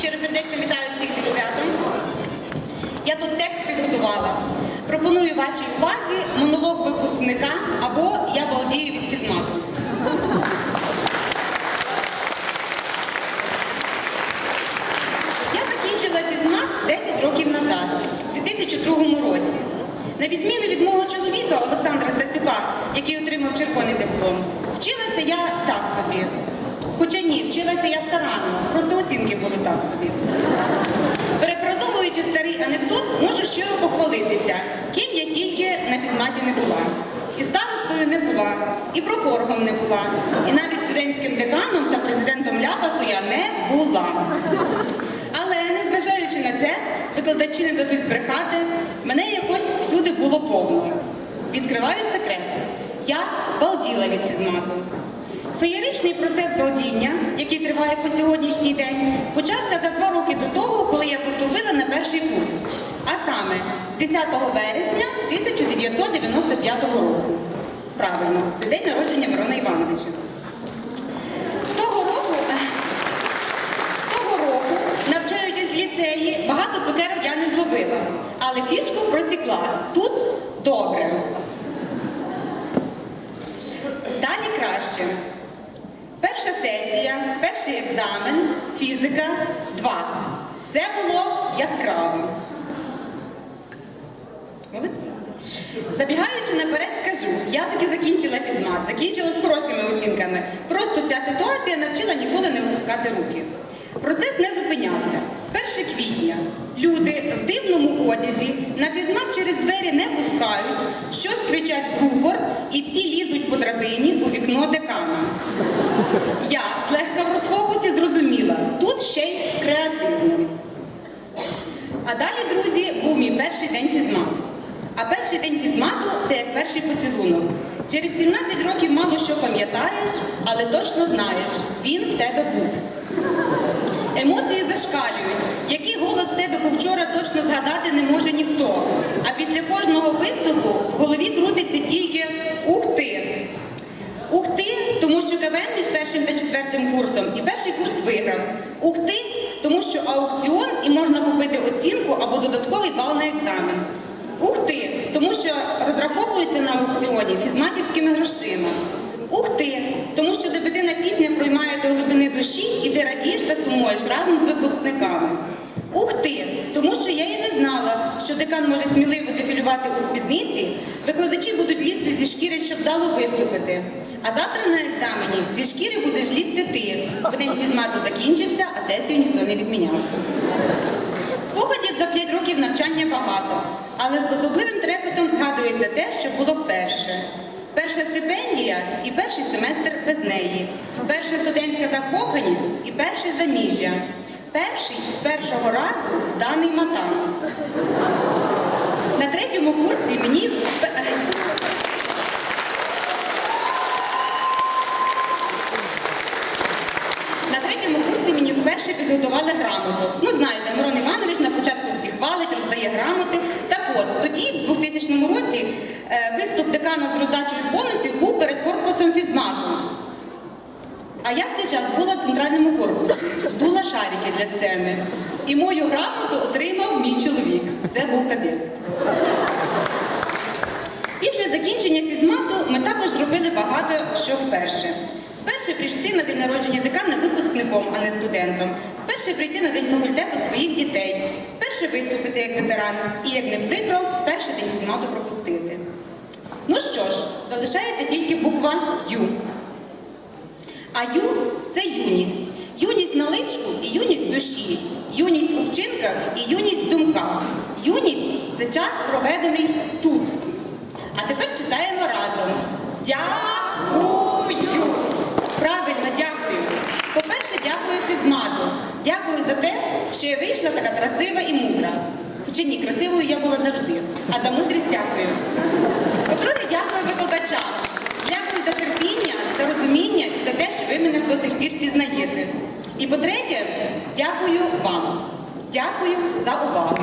Щиро сердечно вітаю всіх зі святом. Я тут текст підготувала. Пропоную вашій увазі монолог випускника або Я балдію від фізмату. Я закінчила фізмат 10 років назад, у 2002 році. На відміну від мого чоловіка Олександра Стасюка, який отримав червоний диплом, вчилася я так собі. Хоча ні, вчилася я старанно, просто оцінки були так собі. Перефразовуючи старий анекдот, можу щиро похвалитися, ким я тільки на фізматі не була. І старостою не була, і профоргом не була, і навіть студентським деканом та президентом ляпасу я не була. Але незважаючи на це, викладачі не дадуть збрехати, мене якось всюди було повно. Відкриваю секрет. Я балділа від фізмату. Феєричний процес балдіння, який триває по сьогоднішній день, почався за два роки до того, коли я поступила на перший курс. А саме 10 вересня 1995 року. Правильно, це день народження Мирона Івановича. Того року, того року, навчаючись в ліцеї, багато цукерок я не зловила, але фішку просікла. Тут добре. Далі краще. Перша сесія, перший екзамен, фізика 2. Це було яскраво. Молодці. Забігаючи наперед, скажу, я таки закінчила фізмат, закінчила з хорошими оцінками. Просто ця ситуація навчила ніколи не опускати руки. Процес не зупинявся. 1 квітня люди в дивному одязі на фізмат через двері не пускають, щось кричать в рупор і всі лізуть по драбині у вікно декана. Я злегка в розфокусі зрозуміла, тут ще й креативно. А далі, друзі, був мій перший день фізмату. А перший день фізмату це як перший поцілунок. Через 17 років мало що пам'ятаєш, але точно знаєш, він в тебе був. Емоції зашкалюють. Який голос тебе був вчора, точно згадати не може ніхто. А після кожного виступу в голові крутиться тільки ух ти. Ух ти, тому що КВН між першим та четвертим курсом і перший курс виграв. Ух ти, тому що аукціон і можна купити оцінку або додатковий бал на екзамен. Ух ти, тому що розраховується на аукціоні фізматівськими грошима. Ух ти, тому що дебютина пісня проймає до глибини душі, і ти радієш та сумуєш разом з випускниками. Ух ти, тому що я що декан може сміливо дефілювати у спідниці, викладачі будуть лізти зі шкіри, щоб вдало виступити. А завтра на екзамені зі шкіри будеш лізти ти, бо день фізмату закінчився, а сесію ніхто не відміняв. Спогадів за 5 років навчання багато, але з особливим трепетом згадується те, що було вперше. Перша стипендія і перший семестр без неї, перша студентська закоханість і перше заміжжя. Перший з першого разу зданий матан. Вперше підготували грамоту. Ну, знаєте, Мирон Іванович на початку всіх хвалить, роздає грамоти. Так от, тоді, в 2000 році, е, виступ декана з роздачею бонусів був перед корпусом фізмату. А я в цей час була в центральному корпусі, дула шарики для сцени. І мою грамоту отримав мій чоловік. Це був капець. Після закінчення фізмату ми також зробили багато що вперше. Вперше прийти на день народження декана випускником, а не студентом. Вперше прийти на день факультету своїх дітей. Вперше виступити як ветеран. І, як не прикро, вперше день фізмату пропустити. Ну що ж, залишається тільки буква Ю. А ю це юність. Юність на личку і юність душі, юність у вчинках і юність в думках. Юність це час, проведений тут. А тепер читаємо разом. Дякую. Правильно, дякую. По-перше, дякую фізмату. Дякую за те, що я вийшла така красива і мудра. Хоча ні, красивою я була завжди. А за мудрість дякую. По-друге, дякую викладачам. Дякую за терпіння, за розуміння за те, що ви мене до сих пір пізнаєте. І по-третє, дякую вам. Дякую за увагу.